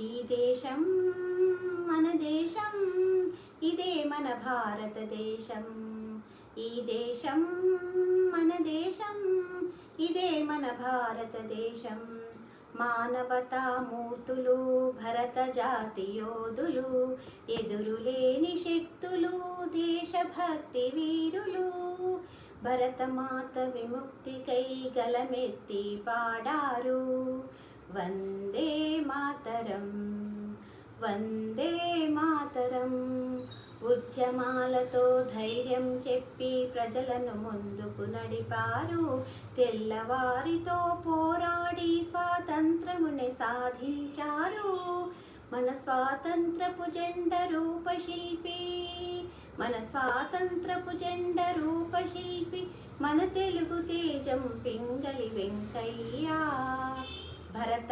ఈ దేశం మన దేశం ఇదే మన భారతదేశం. ఈ దేశం మన దేశం ఇదే మన భారతదేశం. మానవతా మూర్తులు భరత జాతి యోధులు ఎదురులేని శక్తులు దేశభక్తి వీరులు. భరతమాత విముక్తికై గలమెత్తి పాడారు. వందే మాతరం వందే మాతరం. ఉద్యమాలతో ధైర్యం చెప్పి ప్రజలను ముందుకు నడిపారు. తెల్లవారితో పోరాడి స్వాతంత్రముని సాధించారు. మన స్వాతంత్రపు జెండ రూపశిల్పి మన స్వాతంత్రపు జెండ రూపశిల్పి మన తెలుగు తేజం పింగళి వెంకయ్య.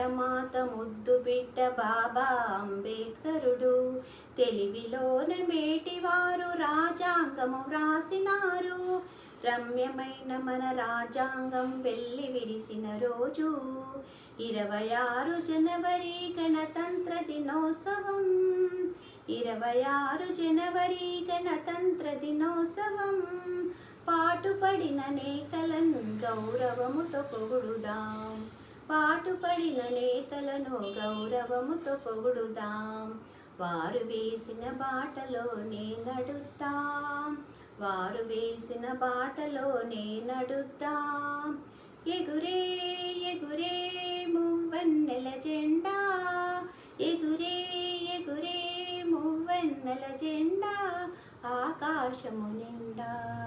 భరతమాత ముద్దు బిడ్డ బాబా అంబేద్కరుడు. తెలివిలోన మేటివారు రాజాంగము వ్రాసినారు. రమ్యమైన మన రాజాంగం వెళ్ళి విరిసిన రోజు. ఇరవై ఆరు జనవరి గణతంత్ర దినోత్సవం. ఇరవై ఆరు జనవరి గణతంత్ర దినోత్సవం. పాటుపడిన నేతలను గౌరవముతో పొగుడుదాం. పాటుపడిన నేతలను గౌరవముతో పొగుడుదాం. వారు వేసిన బాటలోనే నడుద్దాం. వారు వేసిన బాటలోనే నడుద్దాం. ఎగురే ఎగురే మువ్వన్నెల జెండా. ఎగురే ఎగురే మువ్వన్నెల జెండా. ఆకాశము నిండా.